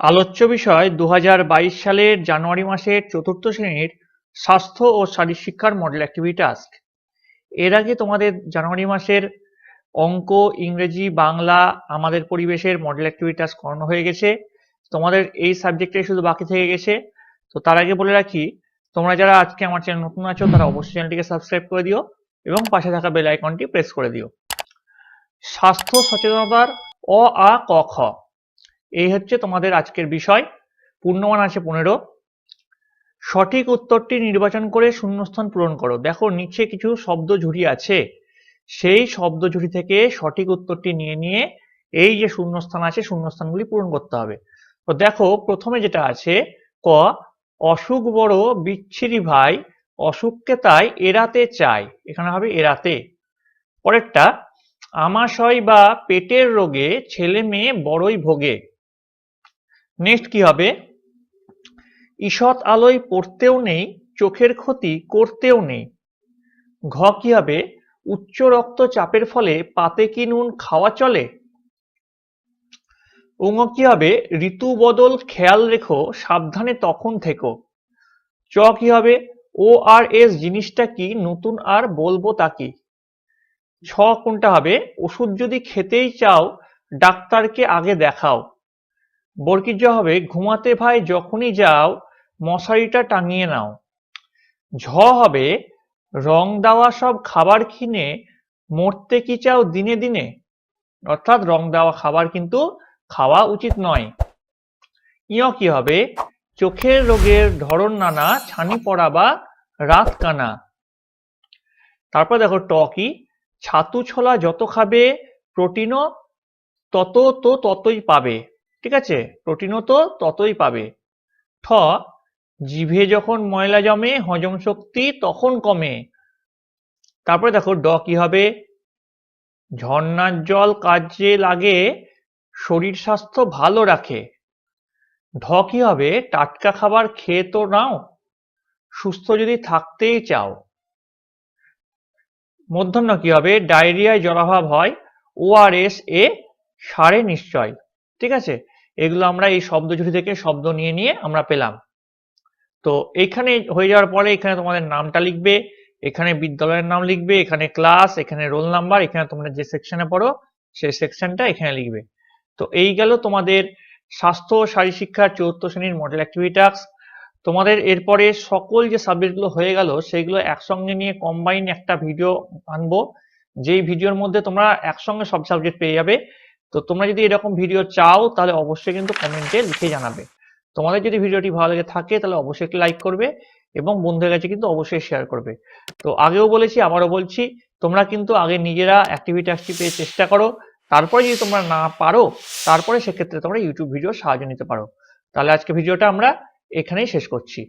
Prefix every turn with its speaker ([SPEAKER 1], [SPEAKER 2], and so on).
[SPEAKER 1] আলোচ্য বিষয় দু হাজার বাইশ সালের জানুয়ারি মাসের চতুর্থ শ্রেণির স্বাস্থ্য ও শারীর শিক্ষার মডেল অ্যাক্টিভিটি টাস্ক এর আগে তোমাদের জানুয়ারি মাসের অঙ্ক, ইংরেজি, বাংলা আমাদের পরিবেশের মডেল অ্যাক্টিভিটি টাস্ক করানো হয়ে গেছে। তোমাদের এই সাবজেক্টে শুধু বাকি থেকে গেছে। তো তার আগে বলে রাখি, তোমরা যারা আজকে আমার চ্যানেল নতুন আছো, তারা অবশ্যই চ্যানেলটিকে সাবস্ক্রাইব করে দিও এবং পাশে থাকা বেল আইকনটি প্রেস করে দিও। স্বাস্থ্য সচেতনতার অ, আ, ক, খ। এই হচ্ছে তোমাদের আজকের বিষয়। পূর্ণমান আছে পনেরো। সঠিক উত্তরটি নির্বাচন করে শূন্যস্থান পূরণ করো। দেখো, নিচে কিছু শব্দ ঝুড়ি আছে। সেই শব্দ ঝুড়ি থেকে সঠিক উত্তরটি নিয়ে নিয়ে এই যে শূন্যস্থান আছে, শূন্যস্থানগুলি পূরণ করতে হবে। তো দেখো, প্রথমে যেটা আছে, ক, অসুখ বড় বিচ্ছিরি ভাই, অসুখকে তাই এড়াতে চাই। এখানে হবে এড়াতে। পরেরটা, আমাশয় বা পেটের রোগে ছেলে মেয়ে বড়ই ভোগে। নেক্সট কি হবে? ঈষৎ আলোয় পড়তেও নেই, চোখের ক্ষতি করতেও নেই। ঘ কি হবে? উচ্চ রক্তচাপের ফলে পাতে কি নুন খাওয়া চলে? উঙ কি হবে? ঋতু বদল খেয়াল রেখো, সাবধানে তখন থেকো। চ কি হবে? ও আর এস জিনিসটা কি, নতুন আর বলব তা কি? ছ কোনটা হবে? ওষুধ যদি খেতেই চাও, ডাক্তারকে আগে দেখাও। বর্কিজ হবে, ঘুমাতে ভাই, যখনই যাও, মশারিটা টাঙিয়ে নাও। ঝ হবে, রং দেওয়া সব খাবার কিনে, মরতে কি চাও দিনে দিনে? অর্থাৎ রং দেওয়া খাবার কিন্তু খাওয়া উচিত নয়। ইয় কি হবে, চোখের রোগের ধরন নানা, ছানি পড়া বা রাত কানা। তারপর দেখো ট কি, ছাতু ছোলা যত খাবে, প্রোটিনও তত তো ততই পাবে। ঠিক আছে? প্রোটিনও তো ততই পাবে। ঠ, জিভে যখন ময়লা জমে, হজম শক্তি তখন কমে। তারপরে দেখো, ড কি হবে? ঝর্ণার জল কাজে লাগে, শরীর স্বাস্থ্য ভালো রাখে। ঢ কি হবে? টাটকা খাবার খেয়ে তো নাও, সুস্থ যদি থাকতেই চাও। মধ্যাহ্ন কি হবে? ডায়রিয়ায় জলাভাব হয় ওআরএস এ সারে নিশ্চয়। ঠিক আছে? এগুলো আমরা এই শব্দ জুড়ি থেকে শব্দ নিয়ে নিয়ে আমরা পেলাম। তো এখানে হয়ে যাওয়ার পরে এখানে তোমাদের নামটা লিখবে, এখানে বিদ্যালয়ের নাম লিখবে, এখানে ক্লাস এখানে রোল নাম্বার এখানে তোমরা যে সেকশনে পড়ো, সেই সেকশনটা এখানে লিখবে। তো এই গেল তোমাদের স্বাস্থ্য শারীর শিক্ষার চতুর্থ শ্রেণির মডেল অ্যাক্টিভিটি টাস্ক তোমাদের এরপরে সকল যে সাবজেক্টগুলো হয়ে গেল, সেগুলো একসঙ্গে নিয়ে কম্বাইন একটা ভিডিও আনব। যেই ভিডিওর মধ্যে তোমরা একসঙ্গে সব সাবজেক্ট পেয়ে যাবে। তো তোমরা যদি এরকম ভিডিও চাও, তাহলে অবশ্যই কিন্তু কমেন্টে লিখে জানাবে। তোমাদের যদি ভিডিওটি ভালো লেগে থাকে, তাহলে অবশ্যই একটি লাইক করবে এবং বন্ধুদের কাছে কিন্তু অবশ্যই শেয়ার করবে। তো আগেও বলেছি আবারও বলছি, তোমরা কিন্তু আগে নিজেরা অ্যাক্টিভিটি পেয়ে চেষ্টা করো। তারপরে যদি তোমরা না পারো, তারপরে সেক্ষেত্রে তোমরা ইউটিউব ভিডিও সাহায্য নিতে পারো। তাহলে আজকে ভিডিওটা আমরা এখানেই শেষ করছি।